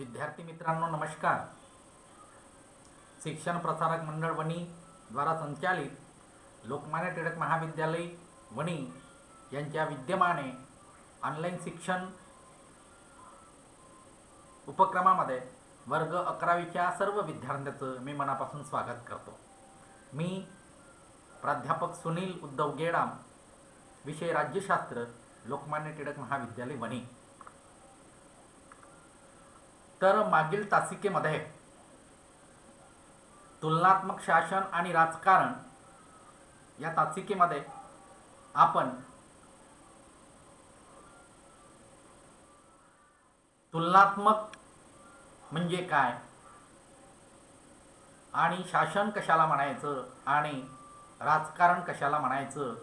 विद्यार्थी मित्रांनो नमस्कार. शिक्षण प्रसारक मंडळ वणी द्वारा संचालित लोकमान्य टिळक महाविद्यालय वणी यांच्या विद्यमाने ऑनलाईन शिक्षण उपक्रमामध्ये वर्ग अकरावीच्या सर्व विद्यार्थ्यांचं मी मनापासून स्वागत करतो. मी प्राध्यापक सुनील उद्धव गेडाम विषय राज्यशास्त्र लोकमान्य टिळक महाविद्यालय वणी. तर मागील तासिकेमध्ये तुलनात्मक शासन आणि राजकारण या तासिकेमध्ये आपण तुलनात्मक म्हणजे काय? आणि शासन कशाला म्हणायचं? आणि राजकारण कशाला म्हणायचं?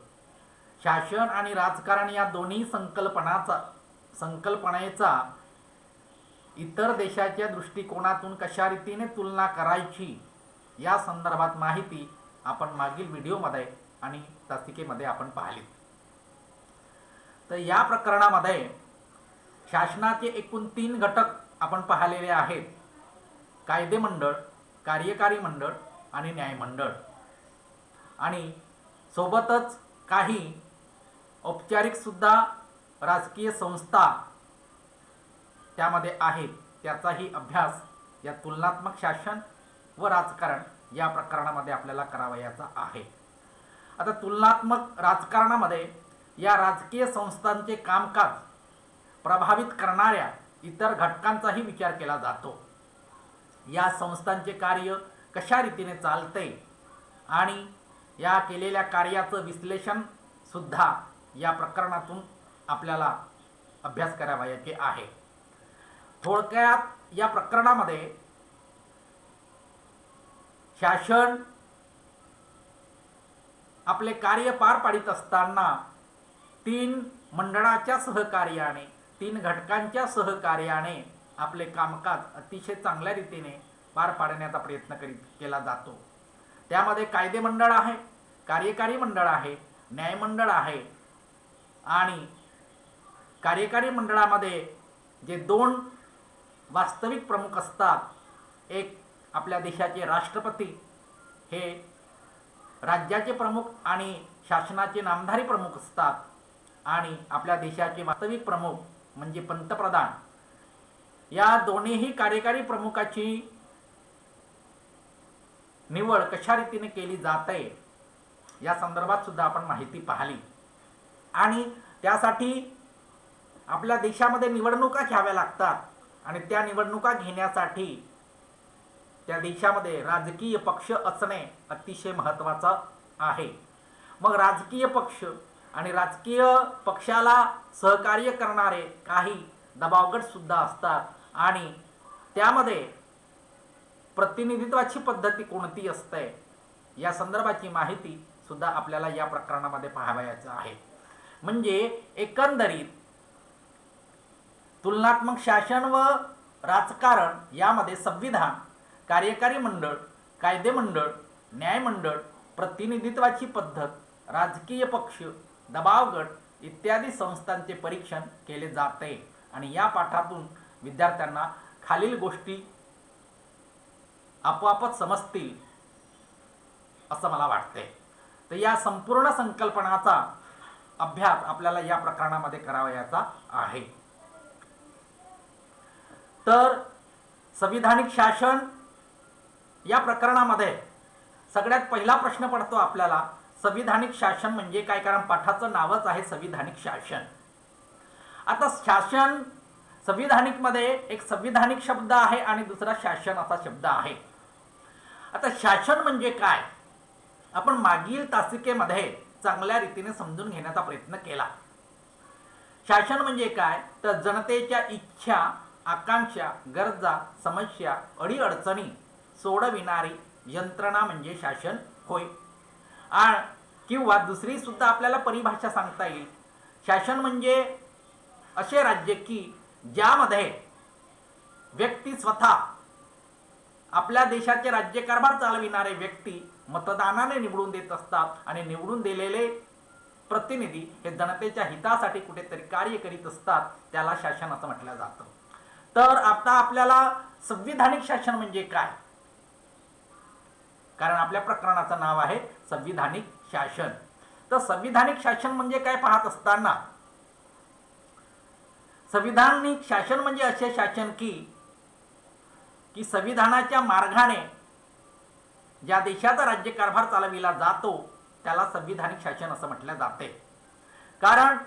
शासन आणि राजकारण या दोन्ही संकल्पनाचा संकल्पनेचा इतर देशाच्या दृष्टिकोनातून कशा रीतीने तुलना करायची या संदर्भात माहिती आपण मागील व्हिडिओमध्ये आणि तासिकेमध्ये आपण पाहिली. तर या प्रकरणामध्ये शासनाचे एकूण तीन घटक आपण पाहिलेले आहेत. कायदे मंडळ कार्यकारी मंडळ आणि न्यायमंडळ आणि सोबतच काही औपचारिकसुद्धा राजकीय संस्था त्यामध्ये आहेत त्याचाही अभ्यास या तुलनात्मक शासन व राजकारण या प्रकरणामध्ये आपल्याला करावयाचा आहे. आता तुलनात्मक राजकारणामध्ये या राजकीय संस्थांचे कामकाज प्रभावित करणाऱ्या इतर घटकांचाही विचार केला जातो. या संस्थांचे कार्य कशा रीतीने चालते आणि या केलेल्या कार्याचं विश्लेषण सुद्धा या प्रकरणातून आपल्याला अभ्यास करावयाचे आहे. थोडक्यात या प्रकरणामध्ये शासन आपले कार्य पार पाडित असताना तीन मंडळाच्या सहकार्याने तीन घटकांच्या सहकार्याने आपले कामकाज अतिशय चांगल्या रीतीने पार पाडण्याचा प्रयत्न करीत केला जातो. त्यामध्ये कायदे मंडळ आहे कार्यकारी मंडळ आहे न्यायमंडळ आहे आणि कार्यकारी मंडळामध्ये जे दोन वास्तविक प्रमुख असतात. एक आपल्या देशाचे राष्ट्रपती हे राज्याचे प्रमुख आणि शासनाचे नामधारी प्रमुख असतात. आणि आपल्या देशाचे वास्तविक प्रमुख म्हणजे पंतप्रधान. या दोन्हीही कार्यकारी प्रमुखाची निवड कशा रीतीने केली जात आहे या संदर्भात सुद्धा आपण माहिती पाहिली. आणि त्यासाठी आपल्या देशामध्ये निवडणुका घ्याव्या लागतात. आणि त्या निवडणुका घेण्यासाठी त्या देशामध्ये राजकीय पक्ष असणे अतिशय महत्त्वाचं आहे. मग राजकीय पक्ष आणि राजकीय पक्षाला सहकार्य करणारे काही दबावगटसुद्धा असतात आणि त्यामध्ये प्रतिनिधित्वाची पद्धती कोणती असते या संदर्भाची माहिती सुद्धा आपल्याला या प्रकरणामध्ये पाहावयाचं आहे. म्हणजे एकंदरीत तुलनात्मक शासन व राजकारण यामध्ये संविधान कार्यकारी मंडळ कायदे मंडळ न्यायमंडळ प्रतिनिधित्वाची पद्धत राजकीय पक्ष दबावगट इत्यादी संस्थांचे परीक्षण केले जाते. आणि या पाठातून विद्यार्थ्यांना खालील गोष्टी आपोआपच समजतील असं मला वाटते. तर या संपूर्ण संकल्पनाचा अभ्यास आपल्याला या प्रकरणामध्ये करावयाचा आहे. तर संविधानिक शासन या प्रकरणामध्ये सगळ्यात पहिला प्रश्न पडतो आपल्याला संविधानिक शासन म्हणजे काय? कारण पाठाचं नावच आहे संविधानिक शासन. आता शासन संविधानिकमध्ये एक संविधानिक शब्द आहे आणि दुसरा शासन असा शब्द आहे. आता शासन म्हणजे काय? आपण मागील तासिकेमध्ये चांगल्या रीतीने समजून घेण्याचा प्रयत्न केला. शासन म्हणजे काय? तर जनतेच्या इच्छा आकांक्षा गरजा समस्या अडीअडचणी सोडविणारी यंत्रणा म्हणजे शासन होय. आ किंवा दुसरी सुद्धा आपल्याला परिभाषा सांगता येईल. शासन म्हणजे असे राज्य की ज्यामध्ये व्यक्ती स्वतः आपल्या देशाचे राज्यकारभार चालविणारे व्यक्ती मतदानाने निवडून देत असतात आणि निवडून दिलेले प्रतिनिधी हे जनतेच्या हितासाठी कुठेतरी कार्य करीत असतात त्याला शासन असं म्हटलं जातं. तर आता आपल्याला संविधानिक शासन म्हणजे काय? कारण आपल्या प्रकरणाचं नाव आहे संविधानिक शासन. तर संविधानिक शासन म्हणजे काय पाहत असताना? संविधानिक शासन म्हणजे असे शासन की की संविधानाच्या मार्गाने ज्या देशाचा राज्यकारभार चालविला जातो त्याला संविधानिक शासन असं म्हटलं जाते. कारण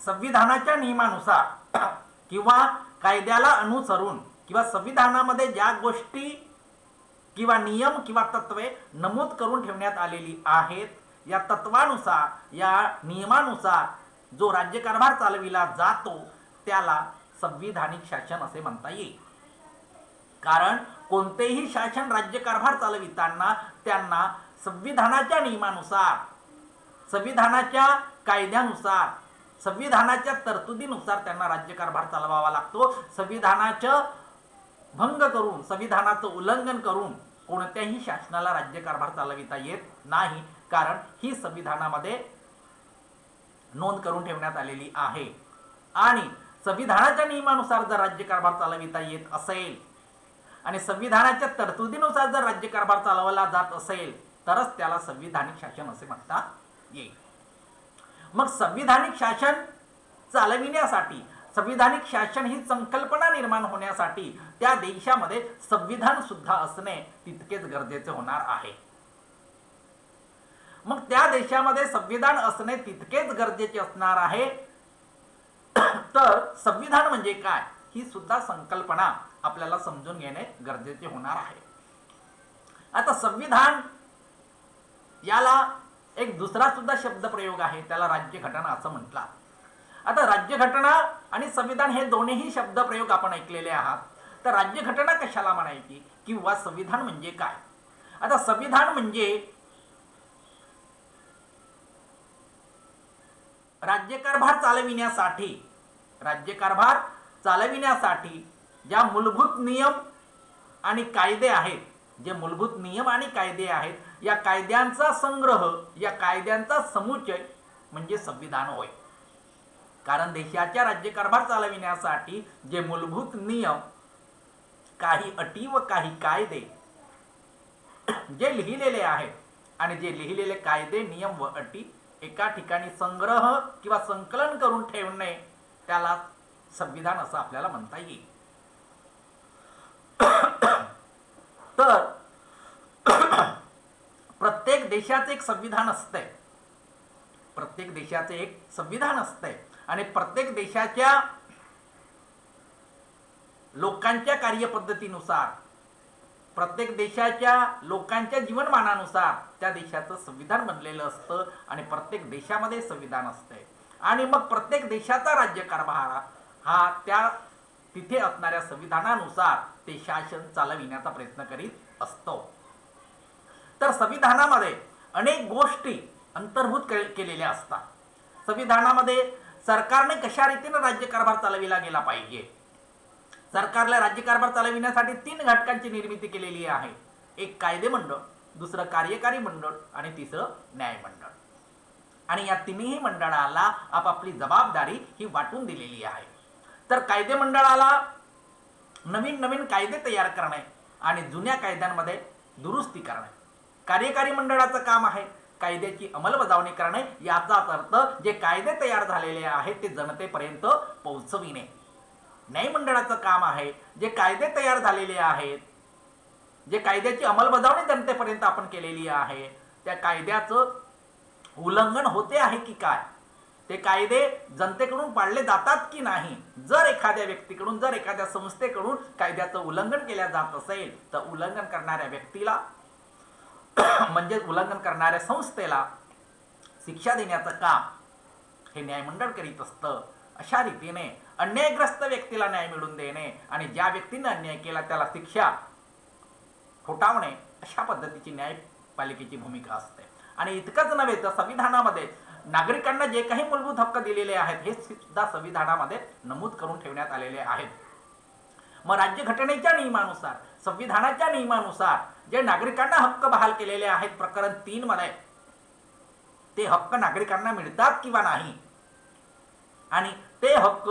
संविधानाच्या नियमानुसार किंवा कायद्याला अनुसरून किंवा संविधानामध्ये ज्या गोष्टी किंवा नियम किंवा तत्वे नमूद करून ठेवण्यात आलेली आहेत या तत्वानुसार या नियमानुसार जो राज्यकारभार चालविला जातो त्याला संविधानिक शासन असे म्हणता येईल. कारण कोणतेही शासन राज्यकारभार चालविताना त्यांना संविधानाच्या नियमानुसार संविधानाच्या कायद्यानुसार संविधानाच्या तरतुदीनुसार त्यांना राज्यकारभार चालवावा लागतो. संविधानाचं भंग करून संविधानाचं उल्लंघन करून कोणत्याही शासनाला राज्यकारभार चालविता येत नाही. कारण ही संविधानामध्ये नोंद करून ठेवण्यात आलेली आहे. आणि संविधानाच्या नियमानुसार जर राज्यकारभार चालविता येत असेल आणि संविधानाच्या तरतुदीनुसार जर राज्यकारभार चालवला जात असेल तरच त्याला संविधानिक शासन असे म्हणता येईल. मग संविधानिक शासन चालविण्यासाठी संविधानिक शासन ही संकल्पना निर्माण होण्यासाठी त्या देशामध्ये संविधान सुद्धा असणे तितकेच गरजेचे होणार आहे. मग त्या देशामध्ये संविधान असणे तितकेच गरजेचे असणार आहे. तर संविधान म्हणजे काय? ही सुद्धा संकल्पना आपल्याला समजून घेणे गरजेचे होणार आहे. आता संविधान याला एक दुसरा सुद्धा शब्द प्रयोग आहे त्याला राज्यघटना असं म्हटलं आता राज्यघटना आणि संविधान हे दोन्ही शब्द प्रयोग आपण ऐकलेले आहात. तर राज्यघटना कशाला म्हणायची? किंवा संविधान म्हणजे काय? आता संविधान म्हणजे राज्यकारभार चालविण्यासाठी राज्यकारभार चालविण्यासाठी ज्या मूलभूत नियम आणि कायदे आहेत जे मूलभूत नियम आणि कायदे आहेत या कायद्यांचा संग्रह या कायद्यांचा समुच्चय म्हणजे संविधान होय. कारण देशाच्या राज्यकारभार चालविण्यासाठी जे मूलभूत नियम काही अटी व काही कायदे जे लिहिलेले आहेत आणि जे लिहिलेले कायदे नियम व अटी एका ठिकाणी संग्रह किंवा संकलन करून ठेवणे त्याला संविधान असं आपल्याला म्हणता येईल. तर प्रत्येक देशाचे एक संविधान असतंय. प्रत्येक देशाचे एक संविधान असतंय. आणि प्रत्येक देशाच्या लोकांच्या कार्यपद्धतीनुसार प्रत्येक देशाच्या लोकांच्या जीवनमानानुसार त्या देशाचं संविधान बनलेलं असतं आणि प्रत्येक देशामध्ये संविधान असतंय. आणि मग प्रत्येक देशाचा राज्यकारभार हा त्या तिथे असणाऱ्या संविधानानुसार ते शासन चालविण्याचा प्रयत्न करीत असतो. तर संविधानामध्ये अनेक गोष्टी अंतर्भूत के- केलेल्या असतात. संविधानामध्ये सरकारने कशा रीतीने राज्यकारभार चालविला गेला पाहिजे? सरकारला राज्यकारभार चालविण्यासाठी तीन घटकांची निर्मिती केलेली आहे. एक कायदे मंडळ दुसरं कार्यकारी मंडळ आणि तिसरं न्यायमंडळ. आणि या तिन्ही मंडळाला आपापली जबाबदारी ही वाटून दिलेली आहे. तर कायदे मंडळाला नवीन नवीन कायदे तयार करणे आणि जुन्या कायद्यांमध्ये दुरुस्ती करणे. कार्यकारी मंडळाचं काम आहे कायद्याची अंमलबजावणी करणे याचाच अर्थ जे कायदे तयार झालेले आहेत ते जनतेपर्यंत पोहोचविणे. न्यायमंडळाचं काम आहे जे कायदे तयार झालेले आहेत जे कायद्याची अंमलबजावणी जनतेपर्यंत आपण केलेली आहे त्या कायद्याचं उल्लंघन होते आहे की काय? ते कायदे जनतेकडून पाळले जातात की नाही? जर एखाद्या व्यक्तीकडून जर एखाद्या संस्थेकडून कायद्याचं उल्लंघन केल्या जात असेल तर उल्लंघन करणाऱ्या व्यक्तीला म्हणजे उल्लंघन करणाऱ्या संस्थेला शिक्षा देण्याचं काम हे न्यायमंडळ करीत असतं. अशा रीतीने अन्यायग्रस्त व्यक्तीला न्याय मिळवून देणे आणि ज्या व्यक्तीनं अन्याय केला त्याला शिक्षा ठोठावणे अशा पद्धतीची न्यायपालिकेची भूमिका असते. आणि इतकंच नव्हे तर संविधानामध्ये नागरिकांना जे काही मूलभूत हक्क दिलेले आहेत हे सुद्धा संविधानामध्ये नमूद करून ठेवण्यात आलेले आहेत. मग राज्यघटनेच्या नियमानुसार संविधानाच्या नियमानुसार जे नागरिकांना हक्क बहाल केलेले आहेत प्रकरण तीन मध्ये ते हक्क नागरिकांना मिळतात किंवा नाही? आणि ते हक्क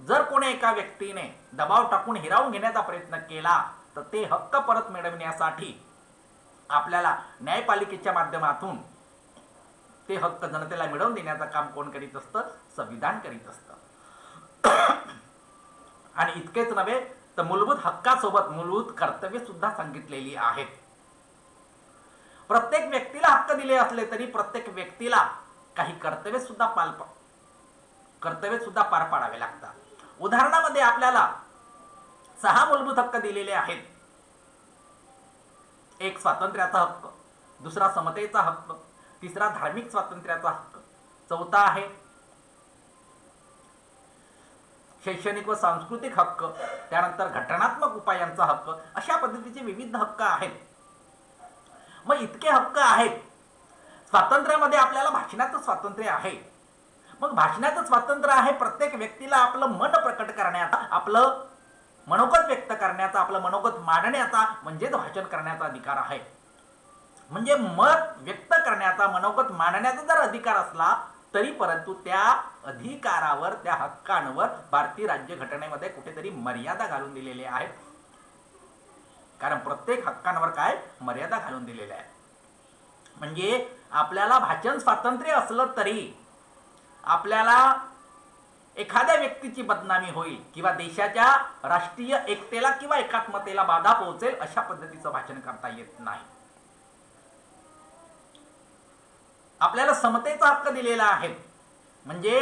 जर कोणी एका व्यक्तीने दबाव टाकून हिरावून घेण्याचा प्रयत्न केला तर ते हक्क परत मिळवण्यासाठी आपल्याला न्यायपालिकेच्या माध्यमातून ते हक्क जनतेला मिळवून देण्याचं काम कोण करीत असतं? संविधान करीत असतं. आणि इतकेच नव्हे तर मूलभूत हक्कासोबत मूलभूत कर्तव्य सुद्धा सांगितलेली आहेत. प्रत्येक व्यक्तीला हक्क दिले असले तरी प्रत्येक व्यक्तीला काही कर्तव्य सुद्धा पाल कर्तव्य सुद्धा पार पाडावे लागतात. उदाहरणामध्ये आपल्याला सहा मूलभूत हक्क दिलेले आहेत. एक स्वातंत्र्याचा हक्क दुसरा समतेचा हक्क तिसरा धार्मिक स्वातंत्र्याचा हक्क. चौथा आहे शैक्षणिक व सांस्कृतिक हक्क. त्यानंतर घटनात्मक उपायांचा हक्क. अशा पद्धतीचे विविध हक्क आहेत. मग इतके हक्क आहेत. स्वातंत्र्यामध्ये आपल्याला भाषणाचं स्वातंत्र्य आहे. मग भाषणाचं स्वातंत्र्य आहे प्रत्येक व्यक्तीला आपलं मन प्रकट करण्याचा आपलं मनोगत व्यक्त करण्याचा आपलं मनोगत मांडण्याचा म्हणजेच भाषण करण्याचा अधिकार आहे. म्हणजे मत व्यक्त करण्याचा मनोगत मांडण्याचा जर अधिकार असला तरी परंतु त्या अधिकारावर त्या हक्कांवर भारतीय राज्यघटनेमध्ये कुठेतरी मर्यादा घालून दिलेली आहेत कारण प्रत्येक हक्कांवर काय? मर्यादा घालून दिलेल्या आहे म्हणजे आपल्याला भाषण स्वातंत्र्य असलं तरी आपल्याला एखाद्या व्यक्तीची बदनामी होईल किंवा देशाच्या राष्ट्रीय एकतेला किंवा एकात्मतेला बाधा पोहोचेल अशा पद्धतीचं भाषण करता येत नाही. आपल्याला समतेचा हक्क दिलेला आहे. म्हणजे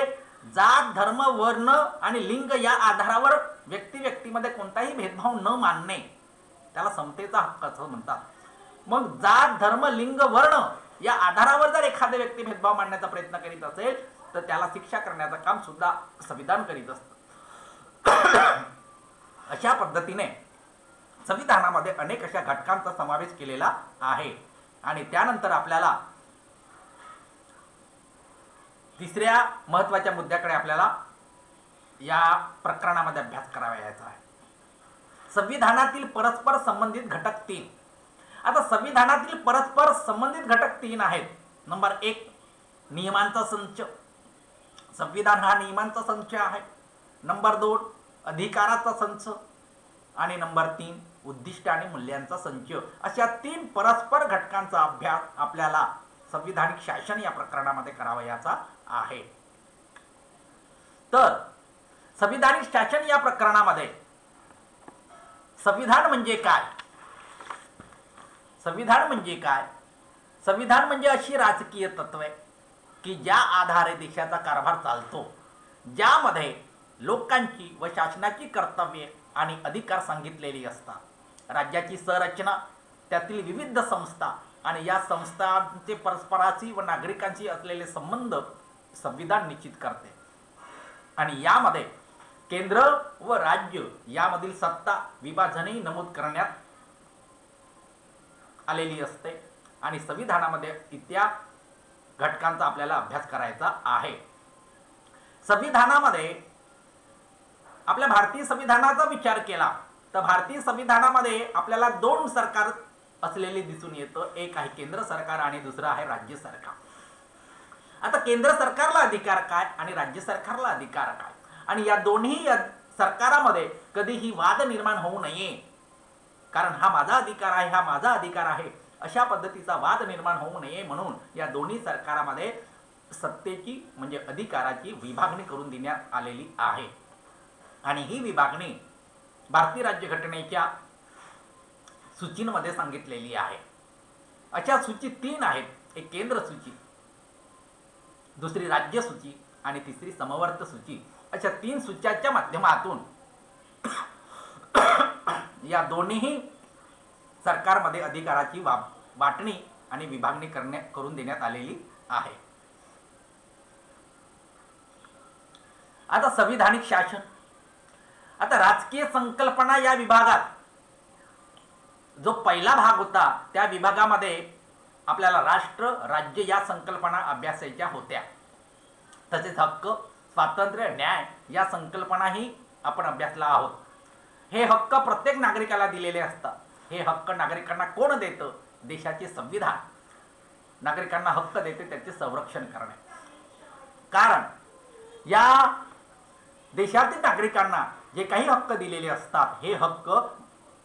जात धर्म वर्ण आणि लिंग या आधारावर व्यक्ती व्यक्तीमध्ये कोणताही भेदभाव न मानणे त्याला समतेचा हक्क असं म्हणतात. मग जात धर्म लिंग वर्ण या आधारावर जर एखाद्या व्यक्ती भेदभाव मांडण्याचा प्रयत्न करीत असेल तर त्याला शिक्षा करण्याचं काम सुद्धा संविधान करीत असतं. अशा पद्धतीने संविधानामध्ये अनेक अशा घटकांचा समावेश केलेला आहे. आणि त्यानंतर आपल्याला तिसऱ्या महत्त्वाच्या मुद्द्याकडे आपल्याला या प्रकरणामध्ये अभ्यास करावयाचा आहे. संविधानातील परस्पर संबंधित घटक तीन. आता संविधानातील परस्पर संबंधित घटक तीन आहेत. नंबर एक नियमांचा संच. संविधान हा नियमांचा संच आहे. नंबर दोन अधिकाराचा संच. आणि नंबर तीन उद्दिष्ट आणि मूल्यांचा संच. अशा तीन परस्पर घटकांचा अभ्यास आपल्याला संविधानिक शासन या प्रकरणामध्ये करावयाचा आहे. तर संविधानिक शासन या प्रकरणामध्ये संविधान म्हणजे काय? संविधान म्हणजे काय? संविधान म्हणजे अशी राजकीय तत्वे की ज्या आधारे देशाचा कारभार चालतो ज्यामध्ये लोकांची व शासनाची कर्तव्ये आणि अधिकार सांगितलेली असतात. राज्याची संरचना त्यातील विविध संस्था आणि या संस्थांचे परस्पराशी व नागरिकांशी असलेले संबंध संविधान निश्चित करते. आणि यामध्ये केंद्र व राज्य यामधील सत्ता विभाजनही नमूद करण्यात आलेली असते. आणि संविधानामध्ये इत्या घटकांचा आपल्याला अभ्यास करायचा आहे. संविधानामध्ये आपल्या भारतीय संविधानाचा विचार केला तर भारतीय संविधानामध्ये आपल्याला दोन सरकार असलेले दिसून येतं. एक आहे केंद्र सरकार आणि दुसरं आहे राज्य सरकार. आता केंद्र सरकारला अधिकार काय आणि राज्य सरकारला अधिकार काय? आणि या दोन्ही सरकारामध्ये कधीही वाद निर्माण होऊ नये. कारण हा माझा अधिकार आहे हा माझा अधिकार आहे अशा पद्धतीचा वाद निर्माण होऊ नये म्हणून या दोन्ही सरकारामध्ये सत्तेची म्हणजे अधिकाराची विभागणी करून देण्यात आलेली आहे. आणि ही विभागणी भारतीय राज्यघटनेच्या सूचींमध्ये सांगितलेली आहे. अशा सूची तीन आहेत. एक केंद्र सूची दुसरी राज्य सूची आणि तिसरी समवर्त सूची. अशा तीन सूच्याच्या माध्यमातून या दोन्हीही सरकारमध्ये अधिकाराची वा वाटणी आणि विभागणी करण्या करून देण्यात आलेली आहे. आता संविधानिक शासन. आता राजकीय संकल्पना या विभागात जो पहिला भाग होता त्या विभागामध्ये आपल्याला राष्ट्र राज्य या संकल्पना अभ्यासायच्या होत्या. तसेच हक्क स्वातंत्र्य न्याय या संकल्पनाही आपण अभ्यासला आहोत. हे हक्क प्रत्येक नागरिकाला दिलेले असतात. हे हक्क नागरिकांना कोण देतं? देशाचे संविधान. नागरिकांना हक्क देते त्याचे संरक्षण करणे. कारण या देशातील नागरिकांना जे काही हक्क दिलेले असतात हे हक्क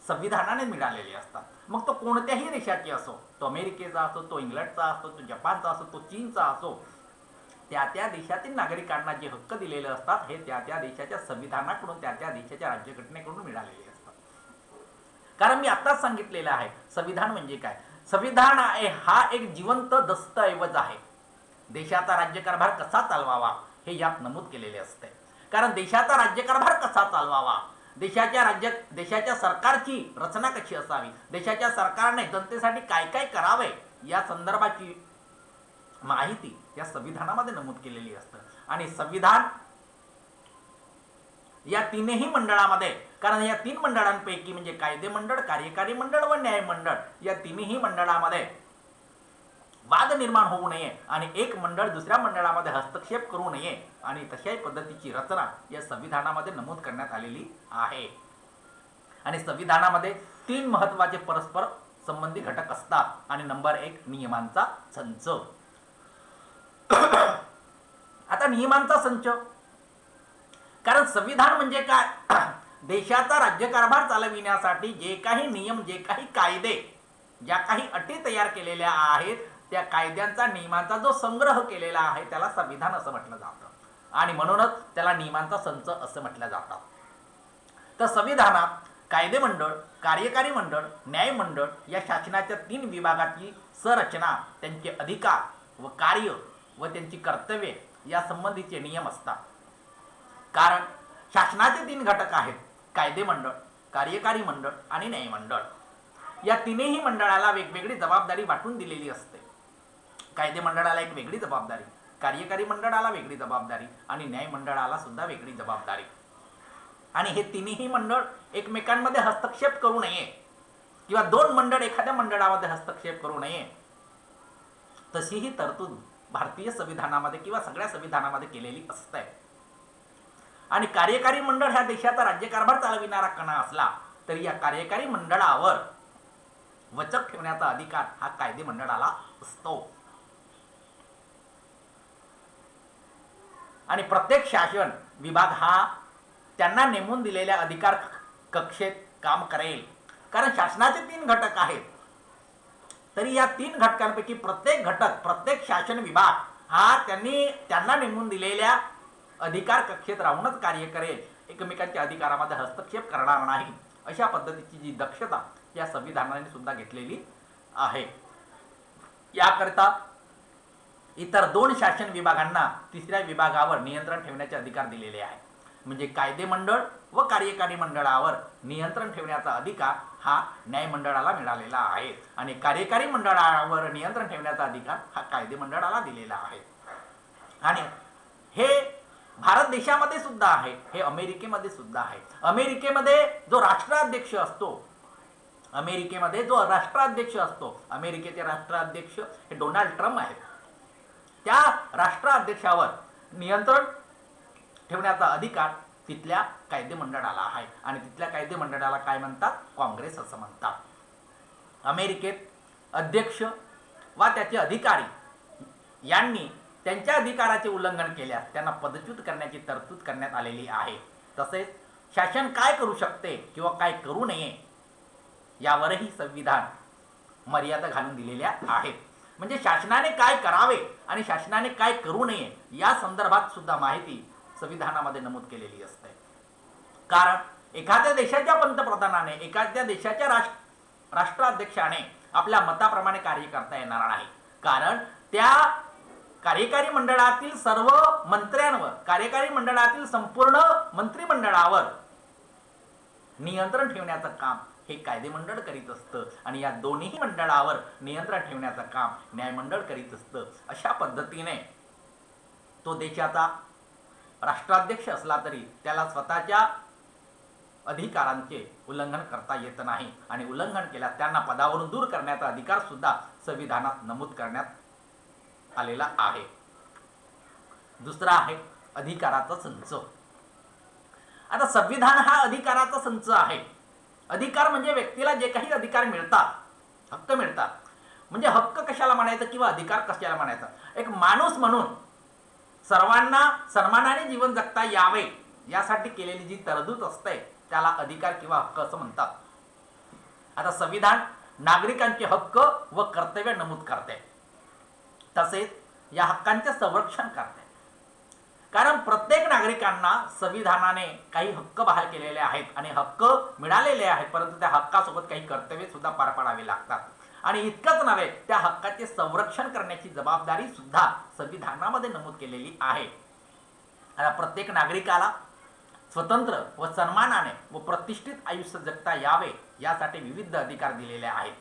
संविधानाने मिळालेले असतात. मग तो कोणत्याही देशाची असो तो अमेरिकेचा असो तो इंग्लंडचा असो तो जपानचा असो तो चीनचा असो त्या त्या देशातील नागरिकांना जे हक्क दिलेले असतात हे त्या त्या देशाच्या संविधानाकडून त्या त्या देशाच्या राज्यघटनेकडून मिळालेले असतात. कारण मी आत्ताच सांगितलेलं आहे संविधान म्हणजे काय? संविधान आहे हा एक जिवंत दस्तऐवज आहे. देशाचा राज्यकारभार कसा चालवावा हे यात नमूद केलेले असते. कारण देशाचा राज्यकारभार कसा चालवावा देशाच्या राज्य देशाच्या सरकारची रचना कशी असावी? देशाच्या सरकारने जनतेसाठी काय काय करावे? या संदर्भाची माहिती या संविधानामध्ये नमूद केलेली असतं. आणि संविधान या तीनही मंडळामध्ये कारण या तीन मंडळांपैकी म्हणजे कायदे मंडळ कार्यकारी मंडळ व न्याय मंडळ या तिन्ही मंडळामध्ये वाद निर्माण होऊ नये आणि एक मंडळ दुसऱ्या मंडळामध्ये हस्तक्षेप करू नये आणि तशाही पद्धतीची रचना या संविधानामध्ये नमूद करण्यात आलेली आहे. आणि संविधानामध्ये तीन महत्त्वाचे परस्पर संबंधी घटक असतात आणि नंबर एक नियमांचा संच. आता नियमांचा संच. कारण संविधान म्हणजे काय? देशाचा राज्यकारभार चालविण्यासाठी जे काही नियम जे काही कायदे ज्या काही अटी तयार केलेल्या आहेत त्या कायद्यांचा नियमांचा जो संग्रह केलेला आहे त्याला संविधान असं म्हटलं जातं. आणि म्हणूनच त्याला नियमांचा संच असं म्हटलं जातं. तर संविधानात कायदे मंडळ कार्यकारी मंडळ न्याय मंडळ या शासनाच्या तीन विभागातली संरचना त्यांचे अधिकार व कार्य व त्यांची कर्तव्ये या संबंधीचे नियम असतात. कारण शासनाचे तीन घटक आहेत कायदे मंडळ कार्यकारी मंडळ आणि न्यायमंडळ या तिन्ही मंडळाला वेगवेगळी जबाबदारी वाटून दिलेली असते. कायदे मंडळाला एक वेगळी जबाबदारी कार्यकारी मंडळाला वेगळी जबाबदारी आणि न्याय मंडळाला सुद्धा वेगळी जबाबदारी. आणि हे तिन्ही मंडळ एकमेकांमध्ये हस्तक्षेप करू नये किंवा दोन मंडळ एखाद्या मंडळामध्ये हस्तक्षेप करू नये. तशीही तरतूद भारतीय संविधानामध्ये किंवा सगळ्या संविधानामध्ये केलेली असते. आणि कार्यकारी मंडळ ह्या देशाचा राज्यकारभार चालविणारा कणा असला तरी या कार्यकारी मंडळावर वचक ठेवण्याचा अधिकार हा कायदे मंडळाला असतो. आणि प्रत्येक शासन विभाग हा त्यांना नेमून दिलेल्या अधिकार कक्षेत काम करेल. कारण शासनाचे तीन घटक आहेत. तरी या तीन घटकांपैकी प्रत्येक घटक प्रत्येक शासन विभाग हा त्यांनी त्यांना नेमून दिलेल्या अधिकार कक्षेत राहूनच कार्य करेल. एकमेकांच्या अधिकारामध्ये हस्तक्षेप करणार नाही. अशा पद्धतीची जी दक्षता या संविधानाने सुद्धा घेतलेली आहे. याकरिता इतर दोन शासन विभागांना तिसऱ्या विभागावर नियंत्रण ठेवण्याचे अधिकार दिलेले आहे म्हणजे कायदे मंडळ व कार्यकारी मंडळावर नियंत्रण ठेवण्याचा अधिकार हा न्यायमंडळाला मिळालेला आहे. आणि कार्यकारी मंडळावर नियंत्रण ठेवण्याचा अधिकार हा कायदे मंडळाला दिलेला आहे. आणि हे भारत देशामध्ये सुद्धा आहे. हे अमेरिकेमध्ये सुद्धा आहे. अमेरिकेमध्ये जो राष्ट्राध्यक्ष असतो अमेरिकेमध्ये जो राष्ट्राध्यक्ष असतो अमेरिकेचे राष्ट्राध्यक्ष हे डोनाल्ड ट्रम्प आहेत. त्या राष्ट्राध्यक्षावर नियंत्रण ठेवण्याचा अधिकार तिथल्या कायदे मंडळाला आहे. आणि तिथल्या कायदे मंडळाला काय म्हणतात? काँग्रेस असं म्हणतात. अमेरिकेत अध्यक्ष वा त्याचे अधिकारी यांनी त्यांच्या अधिकाराचे उल्लंघन केल्यास त्यांना पदच्युत करण्याची तरतूद करण्यात आलेली आहे. तसेच शासन काय करू शकते किंवा काय करू नये यावरही संविधान मर्यादा घालून दिलेल्या आहेत. म्हणजे शासनाने काय करावे आणि शासनाने काय करू नये या संदर्भात सुद्धा माहिती संविधानामध्ये नमूद केलेली असते. कारण एखाद्या देशाच्या पंतप्रधानाने एखाद्या देशाच्या राष्ट्र राष्ट्राध्यक्षाने आपल्या मताप्रमाणे कार्य करता येणार नाही. कारण त्या कार्यकारी मंडळातील सर्व मंत्र्यांवर कार्यकारी मंडळातील संपूर्ण मंत्रिमंडळावर नियंत्रण ठेवण्याचं काम हे कायदेमंडळ करीत असतं आणि या दोन्ही मंडळावर नियंत्रण ठेवण्याचं काम न्यायमंडळ करीत असतं अशा पद्धतीने तो देशाचा राष्ट्राध्यक्ष असला तरी त्याला स्वतःच्या अधिकारांचे उल्लंघन करता येत नाही आणि उल्लंघन केल्यास त्यांना पदावरून दूर करण्याचा अधिकार सुद्धा संविधानात नमूद करण्यात आलेला आहे. दुसरा आहे अधिकाराचा संच. आता संविधान हा अधिकाराचा संच आहे. अधिकार म्हणजे व्यक्तीला जे काही अधिकार मिळतात हक्क मिळतात. म्हणजे हक्क कशाला म्हणायचं किंवा अधिकार कशाला म्हणायचा? एक माणूस म्हणून सर्वांना सन्मानाने जीवन जगता यावे यासाठी केलेली जी तरतूद असते त्याला अधिकार किंवा हक्क असं म्हणतात. आता संविधान नागरिकांचे हक्क व कर्तव्य नमूद करते. तसेच या हक्कांचे संरक्षण करते. कारण प्रत्येक नागरिकांना संविधानाने काही हक्क बहाल केलेले आहेत आणि हक्क मिळालेले आहेत परंतु त्या हक्कासोबत काही कर्तव्य सुद्धा पार पाडावी लागतात. आणि इतकंच नव्हे त्या हक्काचे संरक्षण करण्याची जबाबदारी सुद्धा संविधानामध्ये नमूद केलेली आहे. आता प्रत्येक नागरिकाला स्वतंत्र व सन्मानाने व प्रतिष्ठित आयुष्य जगता यावे यासाठी विविध अधिकार दिलेले आहेत.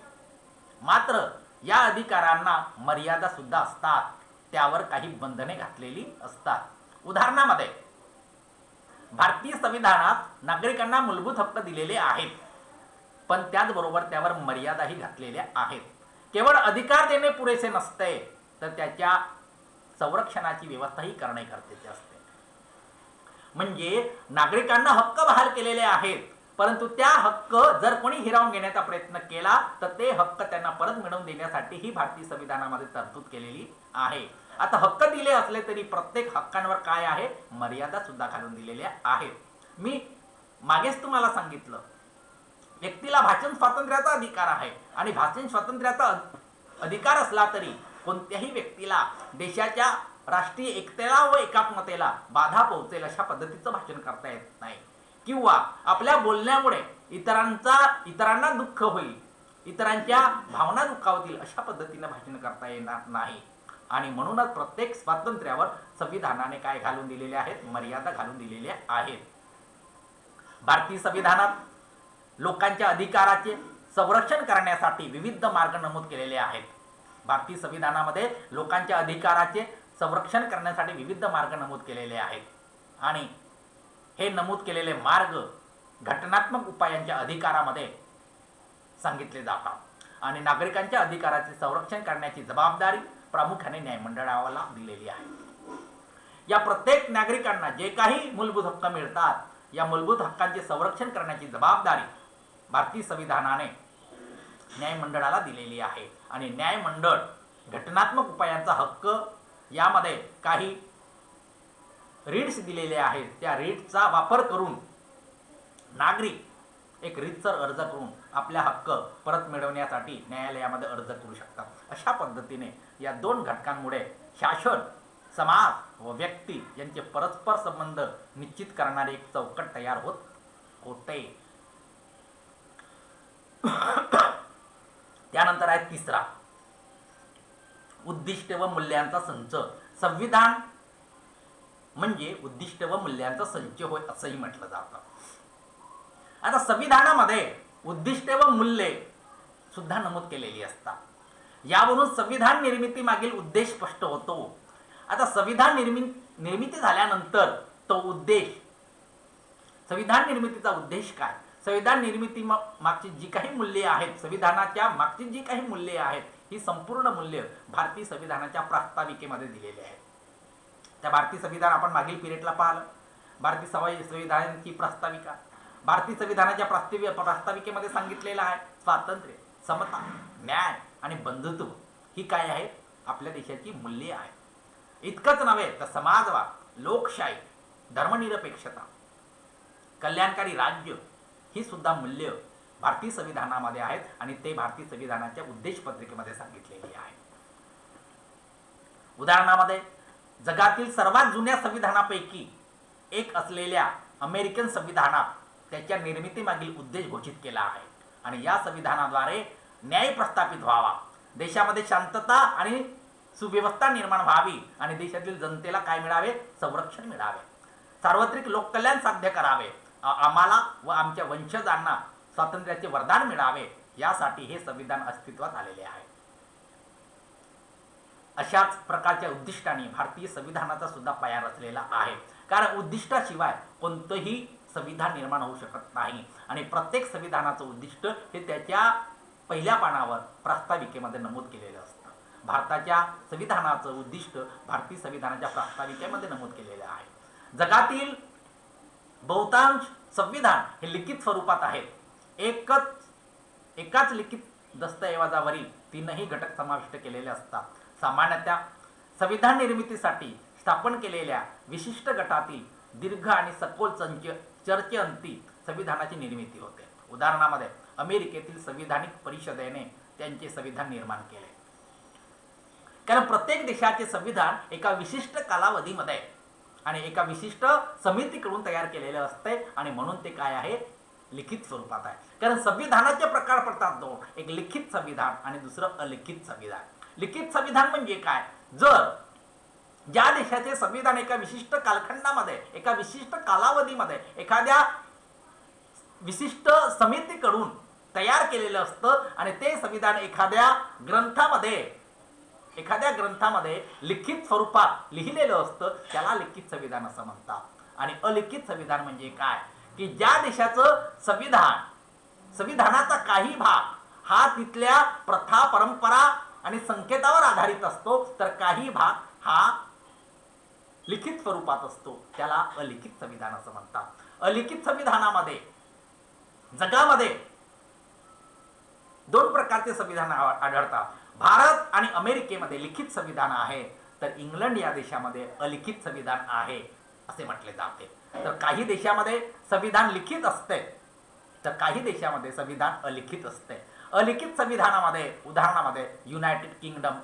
मात्र या अधिकारांना मर्यादा सुद्धा असतात. त्यावर काही बंधने घातलेली असतात. उदाहरणामध्ये भारतीय संविधानात नागरिकांना मूलभूत हक्क दिलेले आहेत पण त्याचबरोबर त्यावर मर्यादाही घातलेल्या आहेत. केवळ अधिकार देणे पुरेसे नसते तर त्याच्या संरक्षणाची व्यवस्थाही करणे गरजेचे असते. म्हणजे नागरिकांना हक्क बहाल केलेले आहेत परंतु त्या हक्क जर कोणी हिरावून घेण्याचा प्रयत्न केला तर ते हक्क त्यांना परत मिळवून देण्यासाठी ही भारतीय संविधानामध्ये तरतूद केलेली आहे. आता हक्क दिले असले तरी प्रत्येक हक्कांवर काय आहे? मर्यादा सुद्धा घालून दिलेल्या आहेत. मी मागेच तुम्हाला सांगितलं. व्यक्तीला भाषण स्वातंत्र्याचा अधिकार आहे आणि भाषण स्वातंत्र्याचा अधिकार असला तरी कोणत्याही व्यक्तीला देशाच्या राष्ट्रीय एकतेला व एकात्मतेला बाधा पोहोचेल अशा पद्धतीचं भाषण करता येत नाही. किंवा आपल्या बोलण्यामुळे इतरांचा इतरांना दुःख होईल इतरांच्या भावना दुखावतील अशा पद्धतीने भाषण करता येणार नाही. आणि म्हणूनच प्रत्येक स्वातंत्र्यावर संविधानाने काय घालून दिलेले आहेत? मर्यादा घालून दिलेल्या आहेत. भारतीय संविधानात लोकांच्या अधिकाराचे संरक्षण करण्यासाठी विविध मार्ग नमूद केलेले आहेत. भारतीय संविधानामध्ये लोकांच्या अधिकाराचे संरक्षण करण्यासाठी विविध मार्ग नमूद केलेले आहेत. आणि हे नमूद केलेले मार्ग घटनात्मक उपायांच्या अधिकारामध्ये सांगितले जातात. आणि नागरिकांच्या अधिकाराचे संरक्षण करण्याची जबाबदारी प्रामुख्याने न्यायमंडळाला दिलेली आहे. या प्रत्येक नागरिकांना जे काही मूलभूत हक्क मिळतात या मूलभूत हक्कांचे संरक्षण करण्याची जबाबदारी भारतीय संविधानाने न्यायमंडळाला दिलेली आहे. आणि न्यायमंडळ घटनात्मक उपायांचा हक्क यामध्ये काही रीड्स दिलेले आहेत. त्या रीडचा वापर करून नागरिक एक रीतसर अर्ज करून आपल्या हक्क परत मिळवण्यासाठी न्यायालयामध्ये अर्ज करू शकतात. अशा पद्धतीने या दोन घटकांमुळे शासन समाज व व्यक्ती यांचे परस्पर संबंध निश्चित करणारे एक चौकट तयार होत. होते. त्यानंतर आहे तिसरा. उद्दिष्ट व मूल्यांचा संच. संविधान म्हणजे उद्दिष्ट व मूल्यांचा संच होय असंही म्हटलं जातं. आता संविधानामध्ये उद्दिष्ट व मूल्ये सुद्धा नमूद केलेली असतात. यावरून संविधान निर्मिती मागील उद्देश स्पष्ट होतो. आता संविधान निर्मि निर्मिती झाल्यानंतर तो उद्देश संविधान निर्मितीचा उद्देश काय? संविधान निर्मिती मागची जी काही मूल्ये आहेत संविधानाच्या मागची जी काही मूल्ये आहेत ही संपूर्ण मूल्य भारतीय संविधानाच्या प्रास्ताविकेमध्ये दिलेली आहेत. त्या भारतीय संविधान आपण मागील पिरियडला पाहिलं. भारतीय सवय संविधानाची प्रास्ताविका भारतीय संविधानाच्या प्रास्ताविक प्रास्ताविकेमध्ये सांगितलेलं आहे स्वातंत्र्य समता न्याय आणि बंधुत्व ही काय आहे? आपल्या देशाची मूल्ये आहेत. इतकंच नव्हे तर समाजवाद लोकशाही धर्मनिरपेक्षता कल्याणकारी राज्य ही सुद्धा मूल्य भारतीय संविधानामध्ये आहेत आणि ते भारतीय संविधानाच्या उद्देश पत्रिकेमध्ये सांगितलेली आहे उदाहरणामध्ये जगातील सर्वात जुन्या संविधानापैकी एक असलेल्या अमेरिकन संविधानात त्याच्या निर्मितीमागील उद्देश घोषित केला आहे. आणि या संविधानाद्वारे न्याय प्रस्थापित व्हावा. देशामध्ये शांतता आणि सुव्यवस्था निर्माण व्हावी आणि देशातील जनतेला काय मिळावे? संरक्षण मिळावे. सार्वत्रिक लोककल्याण साध्य करावे. आम्हाला व आमच्या वंशजांना स्वातंत्र्याचे वरदान मिळावे. यासाठी हे संविधान अस्तित्वात आलेले आहे. अशाच प्रकारच्या उद्दिष्टाने भारतीय संविधानाचा सुद्धा पाया रचलेला आहे. कारण उद्दिष्टाशिवाय कोणतंही संविधान निर्माण होऊ शकत नाही. आणि प्रत्येक संविधानाचं उद्दिष्ट हे त्याच्या पहिल्या पानावर प्रास्ताविकेमध्ये नमूद केलेलं असतं. भारताच्या संविधानाचं उद्दिष्ट भारतीय संविधानाच्या प्रास्ताविकेमध्ये नमूद केलेलं आहे. जगातील बहुतांश संविधान हे लिखित स्वरूपात आहेत. एकच एकाच लिखित दस्तऐवजावरील तीनही घटक समाविष्ट केलेले असतात. सामान्यतः संविधान निर्मितीसाठी स्थापन केलेल्या विशिष्ट गटातील दीर्घ आणि सखोल संच चर्चेअंती संविधानाची निर्मिती होते. उदाहरणामध्ये अमेरिकेतील संविधानिक परिषदेने त्यांचे संविधान निर्माण केले. कारण प्रत्येक देशाचे संविधान एका विशिष्ट कालावधीमध्ये आणि एका विशिष्ट समितीकडून तयार केलेले असते आणि म्हणून ते काय आहे? लिखित स्वरूपात आहे. कारण संविधानाचे प्रकार पडतात दोन एक लिखित संविधान आणि दुसरं अलिखित संविधान. लिखित संविधान म्हणजे काय? जर ज्या देशाचे संविधान एका विशिष्ट कालखंडामध्ये एका विशिष्ट कालावधीमध्ये एखाद्या विशिष्ट समितीकडून तयार केलेलं असतं आणि ते संविधान एखाद्या ग्रंथामध्ये एखाद्या ग्रंथामध्ये लिखित स्वरूपात लिहिलेलं असतं त्याला लिखित संविधान असं म्हणतात. आणि अलिखित संविधान म्हणजे काय? की ज्या देशाचं संविधान संविधानाचा काही भाग हा तिथल्या प्रथा परंपरा आणि संकेतावर आधारित असतो तर काही भाग हा लिखित स्वरूपात असतो. त्याला अलिखित संविधान असं म्हणतात. अलिखित संविधानामध्ये जगामध्ये दोन प्रकारचे संविधान आढळतात भारत आणि अमेरिकेमध्ये लिखित संविधान आहे तर इंग्लंड या देशामध्ये अलिखित संविधान आहे असे म्हटले जाते. तर काही देशामध्ये संविधान लिखित असते तर काही देशामध्ये संविधान अलिखित असते. अलिखित संविधानामध्ये उदाहरणामध्ये युनायटेड किंगडम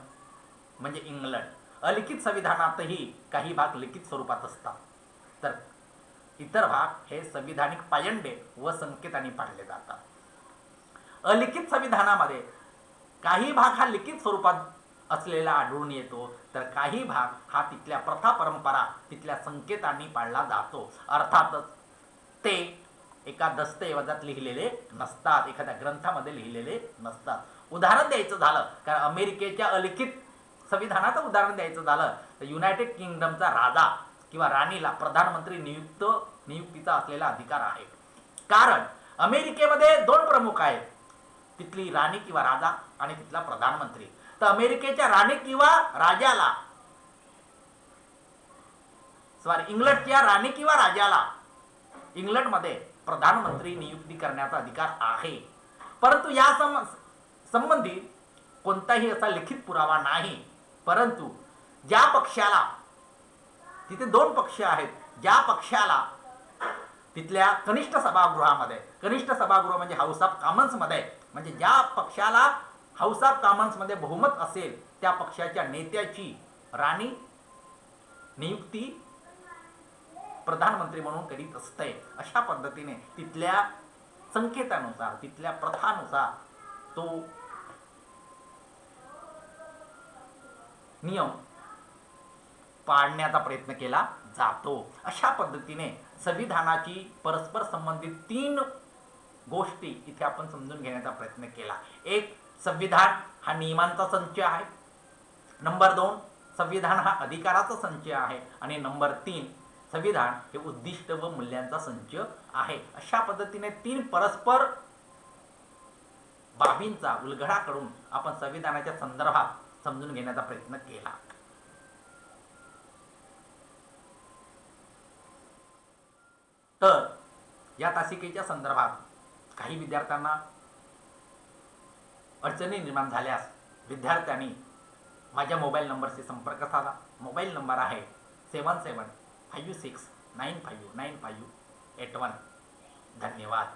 म्हणजे इंग्लंड अलिखित संविधानातही काही भाग लिखित स्वरूपात असतात. तर इतर भाग हे संविधानिक पायंडे व संकेतांनी पाडले जातात. अलिखित संविधानामध्ये काही भाग हा लिखित स्वरूपात असलेला आढळून येतो. तर काही भाग हा तिथल्या प्रथा परंपरा तिथल्या संकेतांनी पाळला जातो. अर्थातच ते एका दस्तऐवजात लिहिलेले नसतात. एखाद्या ग्रंथामध्ये लिहिलेले नसतात. उदाहरण द्यायचं झालं कारण अमेरिकेच्या अलिखित संविधानाचं उदाहरण द्यायचं झालं तर युनायटेड किंगडमचा राजा किंवा राणीला प्रधानमंत्री नियुक्त नियुक्तीचा असलेला अधिकार आहे. कारण अमेरिकेमध्ये दोन प्रमुख आहेत. तिथली राणी किंवा राजा आणि तिथला प्रधानमंत्री. तर अमेरिकेच्या राणी किंवा राजाला सॉरी इंग्लंडच्या राणी किंवा राजाला इंग्लंडमध्ये प्रधानमंत्री नियुक्ती करण्याचा अधिकार आहे. परंतु या सम संबंधी कोणताही असा लिखित पुरावा नाही. परंतु ज्या पक्षाला तिथे दोन पक्ष आहेत. ज्या पक्षाला तिथल्या कनिष्ठ सभागृहामध्ये कनिष्ठ सभागृह म्हणजे हाऊस ऑफ कॉमन्समध्ये म्हणजे ज्या पक्षाला हाऊस ऑफ कॉमन्समध्ये बहुमत असेल त्या पक्षाच्या नेत्याची राणी नियुक्ती प्रधानमंत्री म्हणून करीत असते. अशा पद्धतीने तिथल्या संकेतानुसार तिथल्या प्रथानुसार तो नियम पाळण्याचा प्रयत्न केला जातो. अशा पद्धतीने संविधानाची परस्पर संबंधित तीन गोष्टी इथे आपण समजून घेण्याचा प्रयत्न केला. एक संविधान हा नियमांचा संच आहे. नंबर दोन संविधान हा अधिकाराचा संच आहे. आणि नंबर तीन संविधान हे उद्दिष्ट व मूल्यांचा संच आहे. अशा पद्धतीने तीन परस्पर बाबींचा उलगडा करून आपण संविधानाच्या संदर्भात समजून घेण्याचा प्रयत्न केला. तर या तासिकेच्या संदर्भात काही विद्यार्थ्यांना अडचणी निर्माण झाल्यास विद्यार्थ्यांनी माझ्या मोबाईल नंबरशी संपर्क साधा. मोबाईल नंबर आहे seven seven five six nine five nine five eight one. धन्यवाद.